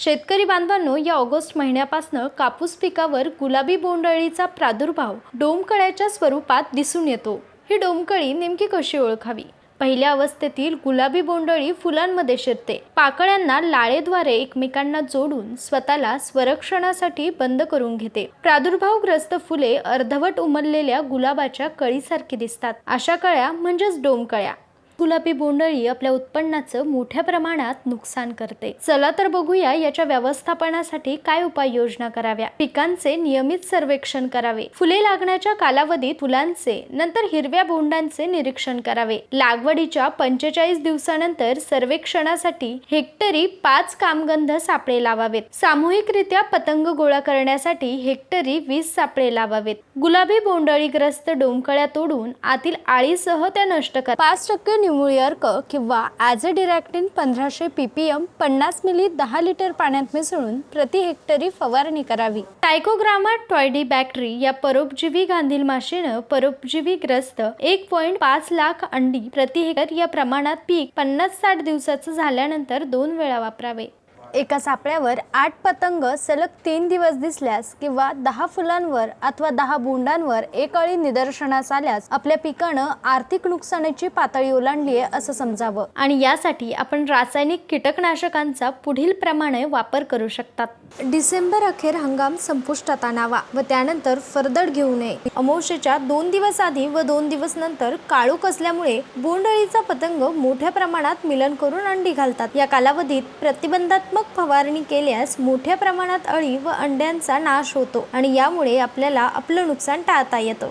शेतकरी बांधवांनो या ऑगस्ट महिन्यापासून कापूस पिकावर गुलाबी बोंडअळीचा प्रादुर्भाव डोमकळ्याच्या स्वरूपात दिसून येतो. ही डोमकळी नेमकी कशी ओळखावी? पहिल्या अवस्थेतील गुलाबी बोंडअळी फुलांमध्ये शिरते. पाकळ्यांना लाळेद्वारे एकमेकांना जोडून स्वतःला स्वरक्षणासाठी बंद करून घेते. प्रादुर्भावग्रस्त फुले अर्धवट उमललेल्या गुलाबाच्या कळीसारखी दिसतात. अशा कळ्या म्हणजेच डोमकळ्या. गुलाबी बोंडळी आपल्या उत्पन्नाचं मोठ्या प्रमाणात नुकसान करते. चला तर बघूया याच्या व्यवस्थापनासाठी काय उपाययोजना कराव्या. पिकांचे नियमित सर्वेक्षण करावे. फुले लागण्याच्या कालावधीत फुलांचे नंतर हिरव्या बोंडांचे निरीक्षण करावे. लागवडीच्या पंचेचाळीस दिवसानंतर सर्वेक्षणासाठी हेक्टरी पाच कामगंध सापळे लावावेत. सामूहिकरित्या पतंग गोळा करण्यासाठी हेक्टरी वीस सापळे लावावेत. गुलाबी बोंडळीग्रस्त डोमकळ्या तोडून आतील आळीसह त्या नष्ट करा. पाच टक्के न्यूमुळी अर्क किंवा ॲज अ डिरॅक्टिन पंधराशे एम पन्नास मिली दहा लिटर पाण्यात मिसळून प्रति हेक्टरी फवारणी करावी. टायकोग्रामा टॉयडी बॅक्टरी या परोपजीवी गांधील माशीनं परोपजीवी ग्रस्त एक पॉईंट पाच लाख अंडी प्रति हेक्टर या प्रमाणात पीक पन्नास साठ दिवसाचं झाल्यानंतर दोन वेळा वापरावे. एका सापळ्यावर आठ पतंग सलग तीन दिवस दिसल्यास किंवा दहा फुलांवर अथवा दहा बोंडांवर एक अळी निदर्शनास आल्यास आपल्या पिकानं आर्थिक नुकसानाची पातळी ओलांडली आहे असं समजावं. आणि यासाठी आपण रासायनिक कीटकनाशकांचा पुढील प्रमाणे वापर करू शकतात. डिसेंबर अखेर हंगाम संपुष्टात आणावा व त्यानंतर फरदड घेऊ नये. अमावशेच्या दोन दिवस आधी व दोन दिवस नंतर काळोख असल्यामुळे बोंडअळीचा पतंग मोठ्या प्रमाणात मिलन करून अंडी घालतात. या कालावधीत प्रतिबंधात्मक फवारणी केल्यास मोठ्या प्रमाणात अळी व अंड्यांचा नाश होतो आणि यामुळे आपल्याला आपलं नुकसान टाळता येतं.